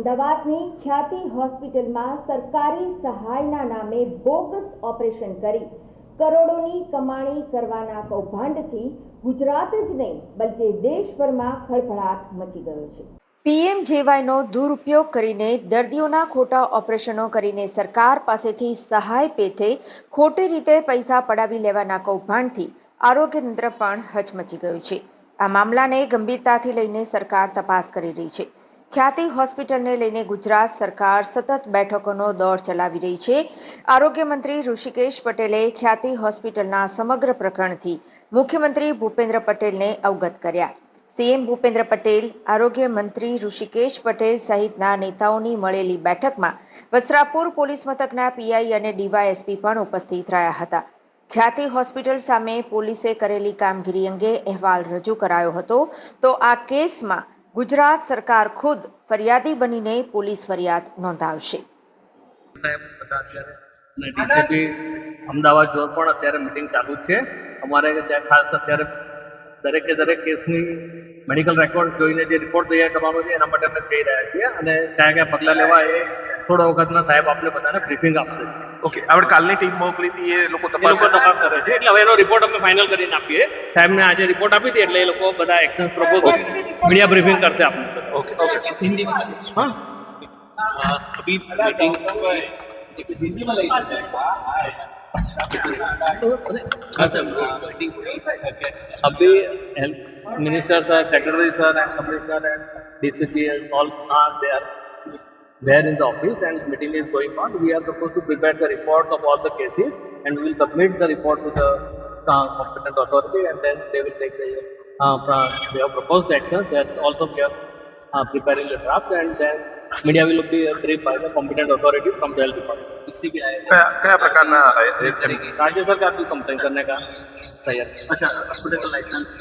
અમદાવાદની ખ્યાતિ હોસ્પિટલમાં સરકારી સહાયના નામે બોગસ ઓપરેશન કરી. કરોડોની કમાણી કરવાના કૌભાંડથી ગુજરાત જ નહીં, બલકે દેશભરમાં ખળભળાટ મચી ગયો છે. પીએમજેવાયનો દુરુપયોગ કરીને દર્દીઓના ખોટા ઓપરેશનો કરીને સરકાર પાસેથી સહાય પેટે ખોટી રીતે પૈસા પડાવી લેવાના કૌભાંડથી આરોગ્ય તંત્ર પણ હચમચી ગયું છે. આ મામલાને ગંભીરતાથી લઈને સરકાર તપાસ કરી રહી છે. ખ્યાતિ હોસ્પિટલને લઈને ગુજરાત સરકાર સતત બેઠકોનો દોર ચલાવી રહી છે. આરોગ્ય મંત્રી ઋષિકેશ પટેલે ખ્યાતિ હોસ્પિટલના સમગ્ર પ્રકરણથી મુખ્યમંત્રી ભૂપેન્દ્ર પટેલને અવગત કર્યા. સીએમ ભૂપેન્દ્ર પટેલ, આરોગ્ય મંત્રી ઋષિકેશ પટેલ સહિતના નેતાઓની મળેલી બેઠકમાં વસ્ત્રાપુર પોલીસ મથકના પીઆઈ અને ડીવાયએસપી પણ ઉપસ્થિત રહ્યા હતા. ખ્યાતિ હોસ્પિટલ સામે પોલીસે કરેલી કામગીરી અંગે અહેવાલ રજૂ કરાયો હતો. તો આ કેસમાં ગુજરાત સરકાર ખુદ ફરિયાદી બનીને પોલીસ ફરિયાદ નોંધાવશે. અને ડીસીપી અમદાવાદ પણ અત્યારે મિટિંગ ચાલુ જ છે. અમારે ત્યાં ખાસ અત્યારે દરેકે દરેક કેસની મેડિકલ રેકોર્ડ જોઈને જે રિપોર્ટ તૈયાર કરવાનો છે, એના માટે અમે કહી રહ્યા છીએ. અને કયા કયા પગલાં લેવા એ થોડા વખતમાં સાહેબ આપને બધાને બ્રીફિંગ આપશે ઓકે આપણે કાલની ટીમ મોકલી હતી એ લોકો એ તપાસ લોકો તપાસ કરે છે એટલે હવે એનો રિપોર્ટ અમે ફાઇનલ કરીને આપીએ સાહેબને આજે રિપોર્ટ આપી હતી એટલે એ લોકો બધા એક્શન્સ પ્રપોઝ મીડિયા બ્રીફિંગ કરશે આપને ઓકે ઓકે हिंदी में हाँ अ, अभी मीटिंग हिंदी में हाँ सर अभी health minister sir secretary sir and commissioner and DCP all they are there in the office and meeting is going on. We are supposed to prepare the reports of all the cases and we will submit the report to the uh, competent authority and then they will take the uh, they have proposed the actions. Are also we are uh, preparing the draft and then media will be uh, briefed by the competent authority from the health department. किसी भी आएगा કયા કયા પ્રકારના એ- એમ- राज्य सरकार की complain करने का तैयार है। अच्छा हॉस्पिटल का लाइसेंस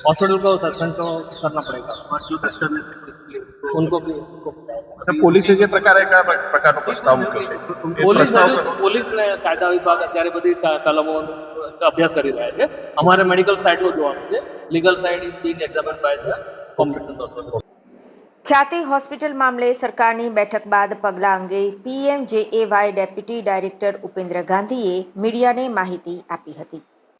हॉस्पिटल को सस्पेंड तो करना पड़ेगा और जो डॉक्टर ने प्रैक्टिस की तो उनको भी उनको અચ્છા, પોલીસે જે પ્રકારે કયા પ્ર- પ્રકારનો પ્રસ્તાવ મૂક્યો છે એ પોલીસ પ્રસ્તાવ હજુ પોલીસને કાયદા વિભાગ અત્યારે બધી ક- કલમો અભ્યાસ કરી રહ્યા છે અમારે મેડિકલ સાઇડનું જોવાનું છે legal side is being examine by the competent authority Khyati hospital મામલે સરકારની બેઠક બાદ પગલાં અંગે પીએમજેએવાય ડેપ્યુટી ડાયરેક્ટર ઉપેન્દ્ર ગાંધીએ મીડિયાને માહિતી આપી હતી.